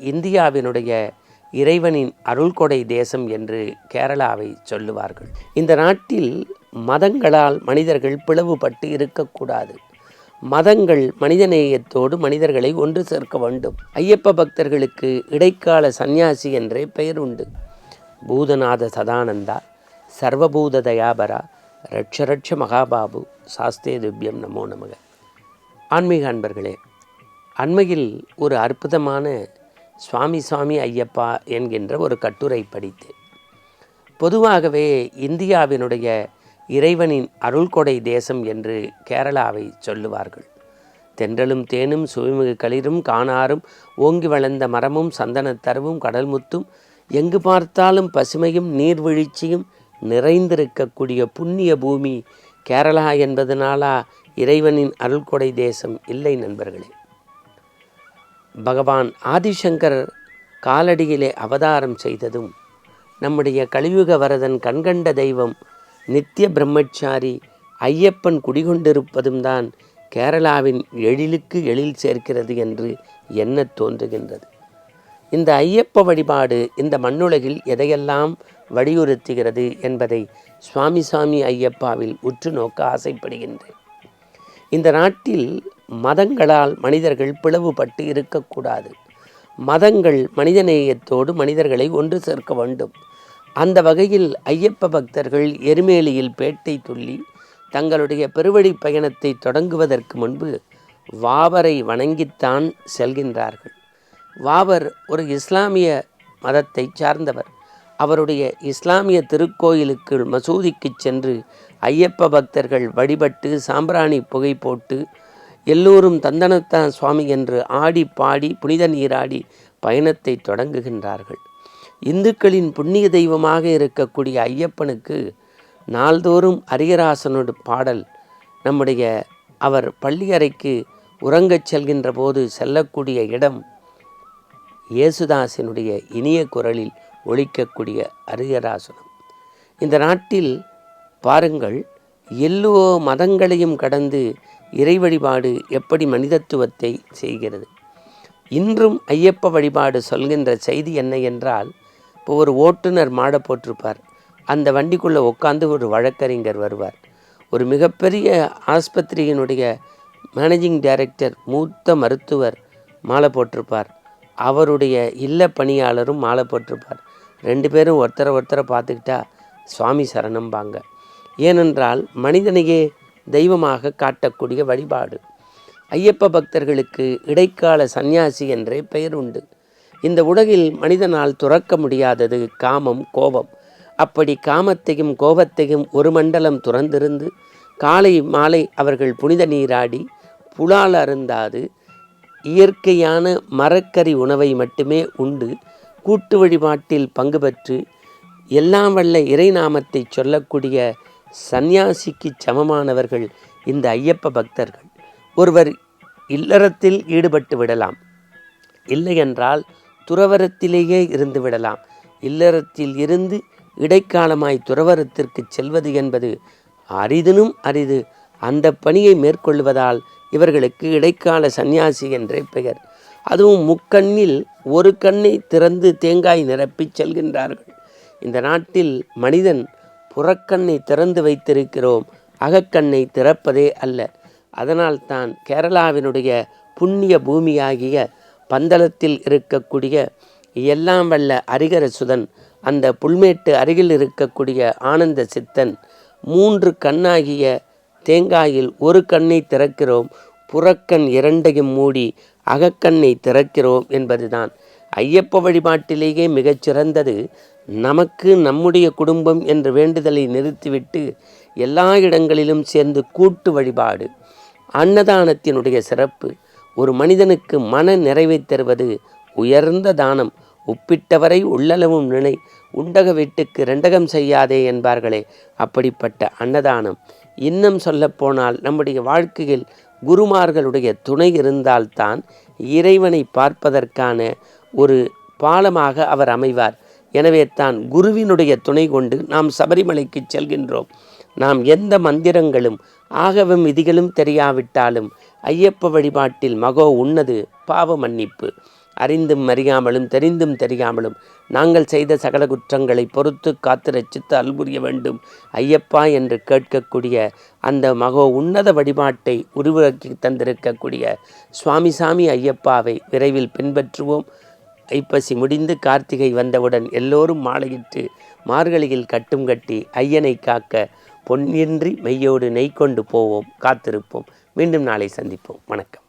இந்தியாவினுடைய இறைவனின் அருள்கொடை தேசம் என்று கேரளாவை சொல்லுவார்கள். இந்த நாட்டில் மதங்களால் மனிதர்கள் பிளவுபட்டு இருக்கக்கூடாது. மதங்கள் மனிதநேயத்தோடு மனிதர்களை ஒன்று சேர்க்க வேண்டும். ஐயப்ப பக்தர்களுக்கு இடைக்கால சந்நியாசி என்றே பெயர் உண்டு. பூதநாத சதானந்தா சர்வபூத தயாபரா ரட்சரட்ச மகாபாபு சாஸ்தே திவ்யம் நமோ நமக. ஆன்மீக அன்பர்களே அண்மையில் ஒரு அற்புதமான சுவாமி சுவாமி ஐயப்பா என்கின்ற ஒரு கட்டுரை படித்தேன். பொதுவாகவே இந்தியாவினுடைய இறைவனின் அருள்கொடை தேசம் என்று கேரளாவை சொல்லுவார்கள். தென்றலும் தேனும் சுவைமிகு களிரும் காணாரும் ஓங்கி வளர்ந்த மரமும் சந்தனத்தரவும் கடல்முத்தும் எங்கு பார்த்தாலும் பசுமையும் நீர்வீழ்ச்சியும் நிறைந்திருக்கக்கூடிய புண்ணிய பூமி கேரளா என்பதனாலா இறைவனின் அருள்கொடை தேசம் இல்லை நண்பர்களே. பகவான் ஆதிசங்கர் காலடியிலே அவதாரம் செய்ததும் நம்முடைய கலியுக வரதன் கண்கண்ட தெய்வம் நித்திய பிரம்மச்சாரி ஐயப்பன் குடிகொண்டிருப்பதும் தான் கேரளாவின் எழிலுக்கு எழில் சேர்க்கிறது என்று எண்ணத் தோன்றுகின்றது. இந்த ஐயப்ப வழிபாடு இந்த மண்ணுலகில் எதையெல்லாம் வலியுறுத்துகிறது என்பதை சுவாமி சாமி ஐயப்பாவில் உற்று நோக்க ஆசைப்படுகின்றேன். இந்த நாட்டில் மதங்களால் மனிதர்கள் பிளவுபட்டு இருக்கக்கூடாது. மதங்கள் மனிதநேயத்தோடு மனிதர்களை ஒன்று சேர்க்க வேண்டும். அந்த வகையில் ஐயப்ப பக்தர்கள் எருமேலியில் பேட்டை துள்ளி தங்களுடைய பெருவழி பயணத்தை தொடங்குவதற்கு முன்பு வாவரை வணங்கித்தான் செல்கின்றார்கள். வாவர் ஒரு இஸ்லாமிய மதத்தை சார்ந்தவர். அவருடைய இஸ்லாமிய திருக்கோயிலுக்கு மசூதிக்கு சென்று ஐயப்ப பக்தர்கள் வழிபட்டு சாம்பிராணி புகை போட்டு எல்லோரும் தந்தனத்தான் சுவாமி என்று ஆடி பாடி புனித நீராடி பயணத்தை தொடங்குகின்றார்கள். இந்துக்களின் புண்ணிய தெய்வமாக இருக்கக்கூடிய ஐயப்பனுக்கு நாள்தோறும் அரியராசனோடு பாடல் நம்முடைய அவர் பள்ளியறைக்கு உறங்கச் செல்கின்ற போது செல்லக்கூடிய இடம் இயேசுதாசனுடைய இனிய குரலில் ஒழிக்கக்கூடிய அரியராசனம் இந்த நாட்டில் பாருங்கள் எல்லோ மதங்களையும் கடந்து இறை வழிபாடு எப்படி மனிதத்துவத்தை செய்கிறது? இன்றும் ஐயப்ப வழிபாடு சொல்கின்ற செய்தி என்ன என்றால் இப்போ ஒரு ஓட்டுநர் மாட போட்டிருப்பார். அந்த வண்டிக்குள்ளே உட்காந்து ஒரு வழக்கறிஞர் வருவார். ஒரு மிகப்பெரிய ஆஸ்பத்திரியினுடைய மேனேஜிங் டைரக்டர் மூத்த மருத்துவர் மாலை போட்டிருப்பார். அவருடைய இல்ல பணியாளரும் மாலை போட்டிருப்பார். ரெண்டு பேரும் ஒருத்தரை ஒருத்தரை பார்த்துக்கிட்டா சுவாமி சரணம்பாங்க. ஏனென்றால் மனிதனையே தெய்வமாக காட்டக்கூடிய வழிபாடு. ஐயப்ப பக்தர்களுக்கு இடைக்கால சந்நியாசி என்றே பெயர் உண்டு. இந்த உலகில் மனிதனால் துறக்க முடியாதது காமம் கோபம். அப்படி காமத்தையும் கோபத்தையும் ஒரு மண்டலம் துறந்திருந்து காலை மாலை அவர்கள் புனித நீராடி புலால் அருந்தாது இயற்கையான மரக்கறி உணவை மட்டுமே உண்டு. கூட்டு வழிபாட்டில் பங்கு பெற்று எல்லாம் வல்ல இறைநாமத்தை சொல்லக்கூடிய சந்நியாசிக்கு சமமானவர்கள் இந்த ஐயப்ப பக்தர்கள். ஒருவர் இல்லறத்தில் ஈடுபட்டு விடலாம். இல்லையென்றால் துறவரத்திலேயே இருந்து விடலாம். இல்லறத்தில் இருந்து இடைக்காலமாய் துறவரத்திற்கு செல்வது என்பது அரிதினும் அரிது. அந்த பணியை மேற்கொள்வதால் இவர்களுக்கு இடைக்கால சந்நியாசி என்றே பெயர். அதுவும் முக்கண்ணில் ஒரு கண்ணை திறந்து தேங்காய் நிரப்பிச் செல்கின்றார்கள். இந்த நாட்டில் மனிதன் புறக்கண்ணை திறந்து வைத்திருக்கிறோம். அகக்கண்ணை திறப்பதே அல்ல. அதனால்தான் கேரளாவினுடைய புண்ணிய பூமியாகிய பந்தளத்தில் இருக்கக்கூடிய எல்லாம் வல்ல அரிகரசுதன் அந்த புல்மேட்டு அருகில் இருக்கக்கூடிய ஆனந்த சித்தன் மூன்று கண்ணாகிய தேங்காயில் ஒரு கண்ணை திறக்கிறோம். புறக்கண் இரண்டையும் மூடி அகக்கண்ணை திறக்கிறோம் என்பதுதான். ஐயப்ப வழிபாட்டிலேயே மிகச்சிறந்தது. நமக்கு நம்முடைய குடும்பம் என்ற வேண்டுதலை நிறுத்திவிட்டு எல்லா இடங்களிலும் சேர்ந்து கூட்டு வழிபாடு அன்னதானத்தினுடைய சிறப்பு ஒரு மனிதனுக்கு மன நிறைவை தருவது உயர்ந்த தானம். ஒப்பிட்டவரை உள்ளளவும் நினை உண்டக வீட்டுக்கு ரெண்டகம் செய்யாதே என்பார்களே அப்படிப்பட்ட அன்னதானம். இன்னும் சொல்லப்போனால் நம்முடைய வாழ்க்கையில் குருமார்களுடைய துணை இருந்தால்தான் இறைவனை பார்ப்பதற்கான ஒரு பாலமாக அவர் அமைவார். எனவே தான் குருவினுடைய துணை கொண்டு நாம் சபரிமலைக்கு செல்கின்றோம். நாம் எந்த மந்திரங்களும் ஆகவும் விதிகளும் தெரியாவிட்டாலும் ஐயப்ப வழிபாட்டில் மகோ உன்னது பாவ மன்னிப்பு. அறிந்தும் அறியாமலும் தெரிந்தும் தெரியாமலும் நாங்கள் செய்த சகல குற்றங்களை பொறுத்து காத்து ரச்சித்து அல்புரிய வேண்டும். ஐயப்பா என்று கேட்கக்கூடிய அந்த மகோ உன்னத வழிபாட்டை உருவாக்கி தந்திருக்கக்கூடிய சுவாமி சாமி ஐயப்பாவை விரைவில் பின்பற்றுவோம். ஐப்பசி முடிந்து கார்த்திகை வந்தவுடன் எல்லோரும் மாலையிட்டு மார்கழியில் கட்டும் கட்டி ஐயனை காக்க பொன்னின்றி மெய்யோடு நெய் கொண்டு போவோம். காத்திருப்போம். மீண்டும் நாளை சந்திப்போம். வணக்கம்.